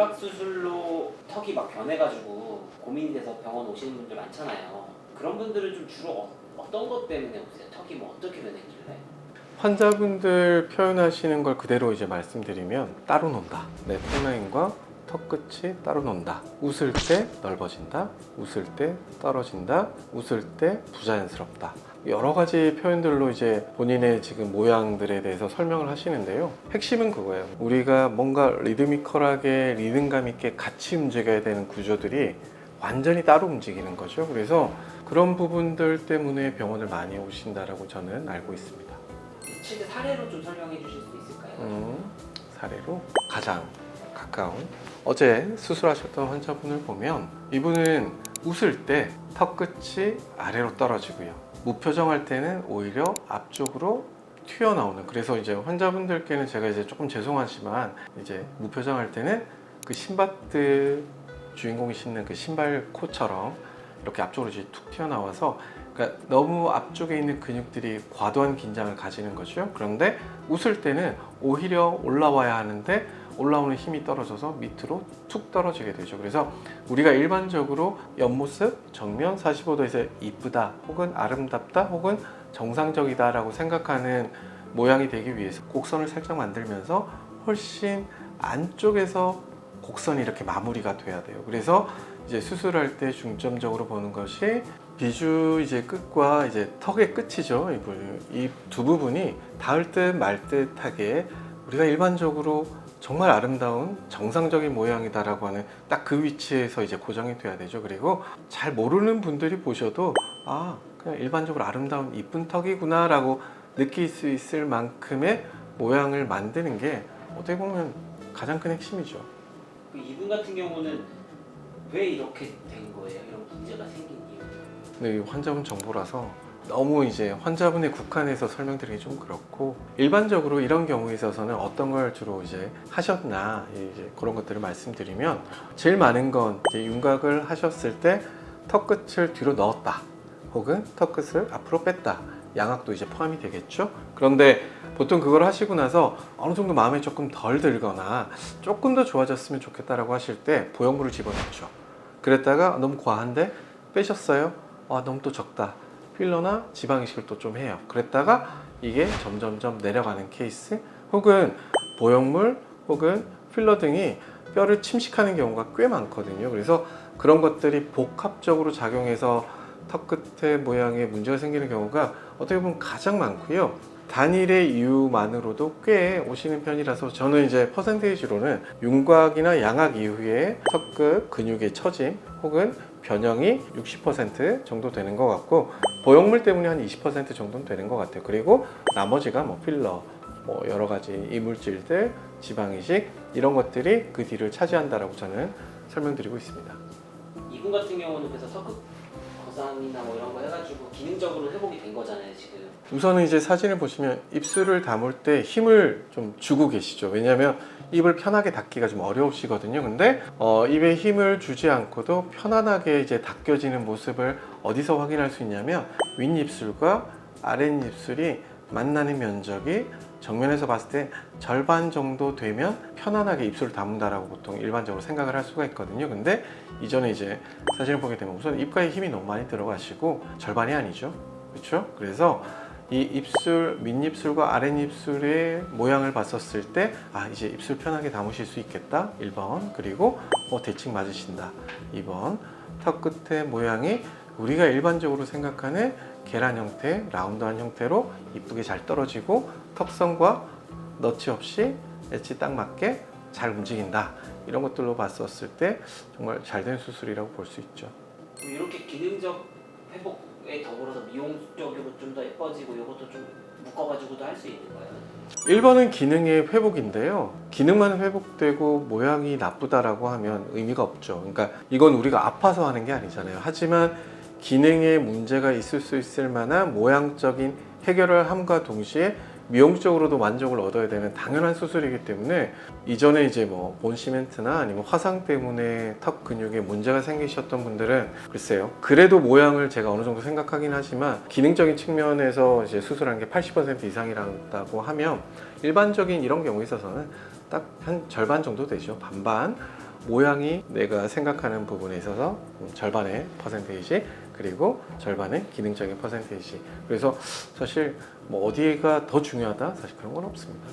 윤곽 수술로 턱이 막 변해가지고 고민이 돼서 병원 오시는 분들 많잖아요. 그런 분들은 좀 주로 어, 어떤 것 때문에 오세요? 턱이 뭐 어떻게 변했길래? 환자분들 표현하시는 걸 그대로 이제 말씀드리면 따로 논다. 내 턱라인과 턱 끝이 따로 논다. 웃을 때 넓어진다. 웃을 때 떨어진다. 웃을 때 부자연스럽다. 여러 가지 표현들로 이제 본인의 지금 모양들에 대해서 설명을 하시는데요. 핵심은 그거예요. 우리가 뭔가 리드미컬하게 리듬감 있게 같이 움직여야 되는 구조들이 완전히 따로 움직이는 거죠. 그래서 그런 부분들 때문에 병원을 많이 오신다라고 저는 알고 있습니다. 최대 사례로 좀 설명해 주실 수 있을까요? 음, 사례로 가장 가까운 어제 수술하셨던 환자분을 보면 이분은 웃을 때 턱 끝이 아래로 떨어지고요. 무표정할 때는 오히려 앞쪽으로 튀어나오는 그래서 이제 환자분들께는 제가 이제 조금 죄송하지만 이제 무표정할 때는 그 신바트 주인공이 신는 그 신발 코처럼 이렇게 앞쪽으로 툭 튀어나와서 그러니까 너무 앞쪽에 있는 근육들이 과도한 긴장을 가지는 거죠. 그런데 웃을 때는 오히려 올라와야 하는데 올라오는 힘이 떨어져서 밑으로 툭 떨어지게 되죠. 그래서 우리가 일반적으로 옆모습, 정면 45도에서 이쁘다, 혹은 아름답다, 혹은 정상적이다 라고 생각하는 모양이 되기 위해서 곡선을 살짝 만들면서 훨씬 안쪽에서 곡선이 이렇게 마무리가 돼야 돼요. 그래서 이제 수술할 때 중점적으로 보는 것이 비주 이제 끝과 이제 턱의 끝이죠. 이 두 부분이 닿을 듯 말 듯하게 우리가 일반적으로 정말 아름다운 정상적인 모양이다라고 하는 딱 그 위치에서 이제 고정이 돼야 되죠. 그리고 잘 모르는 분들이 보셔도 아 그냥 일반적으로 아름다운 이쁜 턱이구나라고 느낄 수 있을 만큼의 모양을 만드는 게 어떻게 보면 가장 큰 핵심이죠. 그 이분 같은 경우는 왜 이렇게 된 거예요? 이런 문제가 생긴 이유? 근데 이 환자분 정보라서 너무 이제 환자분의 국한해서 설명드리기 좀 그렇고 일반적으로 이런 경우에 있어서는 어떤 걸 주로 이제 하셨나 이제 그런 것들을 말씀드리면 제일 많은 건 윤곽을 하셨을 때 턱 끝을 뒤로 넣었다 혹은 턱 끝을 앞으로 뺐다 양악도 이제 포함이 되겠죠? 그런데 보통 그걸 하시고 나서 어느 정도 마음에 조금 덜 들거나 조금 더 좋아졌으면 좋겠다라고 하실 때 보형물을 집어넣죠. 그랬다가 너무 과한데 빼셨어요? 아 너무 또 적다 필러나 지방 이식을 또 좀 해요. 그랬다가 이게 점점점 내려가는 케이스 혹은 보형물 혹은 필러 등이 뼈를 침식하는 경우가 꽤 많거든요. 그래서 그런 것들이 복합적으로 작용해서 턱 끝에 모양에 문제가 생기는 경우가 어떻게 보면 가장 많고요. 단일의 이유만으로도 꽤 오시는 편이라서 저는 이제 퍼센테이지로는 윤곽이나 양악 이후에 턱끝 근육의 처짐 혹은 변형이 60% 정도 되는 것 같고 보형물 때문에 한 20% 정도는 되는 것 같아요. 그리고 나머지가 뭐 필러, 뭐 여러 가지 이물질들, 지방이식 이런 것들이 그 뒤를 차지한다라고 저는 설명드리고 있습니다. 이분 같은 경우는 그래서 턱 거상이나 뭐 이런 거 해가지고 기능적으로 회복이 된 거잖아요 지금. 우선은 이제 사진을 보시면 입술을 다물 때 힘을 좀 주고 계시죠. 왜냐하면 입을 편하게 닫기가 좀 어려우시거든요. 근데 어, 입에 힘을 주지 않고도 편안하게 이제 닫혀지는 모습을 어디서 확인할 수 있냐면 윗입술과 아랫입술이 만나는 면적이 정면에서 봤을 때 절반 정도 되면 편안하게 입술을 다문다라고 보통 일반적으로 생각을 할 수가 있거든요. 근데 이전에 이제 사진을 보게 되면 우선 입가에 힘이 너무 많이 들어가시고 절반이 아니죠. 그렇죠? 그래서 이 입술, 밑입술과 아랫입술의 모양을 봤었을 때, 아, 이제 입술 편하게 담으실 수 있겠다. 1번. 그리고, 어, 대칭 맞으신다. 2번. 턱 끝의 모양이 우리가 일반적으로 생각하는 계란 형태, 라운드한 형태로 이쁘게 잘 떨어지고, 턱선과 너치 없이 엣지 딱 맞게 잘 움직인다. 이런 것들로 봤었을 때 정말 잘 된 수술이라고 볼 수 있죠. 이렇게 기능적 회복 에 더불어서 미용적으로 좀 더 예뻐지고 이것도 좀 묶어가지고도 할 수 있는 거예요. 1번은 기능의 회복인데요. 기능만 회복되고 모양이 나쁘다라고 하면 의미가 없죠. 그러니까 이건 우리가 아파서 하는 게 아니잖아요. 하지만 기능에 문제가 있을 수 있을 만한 모양적인 해결을 함과 동시에 미용적으로도 만족을 얻어야 되는 당연한 수술이기 때문에 이전에 이제 뭐 본 시멘트나 아니면 화상 때문에 턱 근육에 문제가 생기셨던 분들은 글쎄요. 그래도 모양을 제가 어느 정도 생각하긴 하지만 기능적인 측면에서 이제 수술한 게 80% 이상이라고 하면 일반적인 이런 경우에 있어서는 딱 한 절반 정도 되죠. 반반. 모양이 내가 생각하는 부분에 있어서 음, 절반의 퍼센테이지 그리고 절반의 기능적인 퍼센테이지. 그래서 사실 뭐 어디가 더 중요하다? 사실 그런 건 없습니다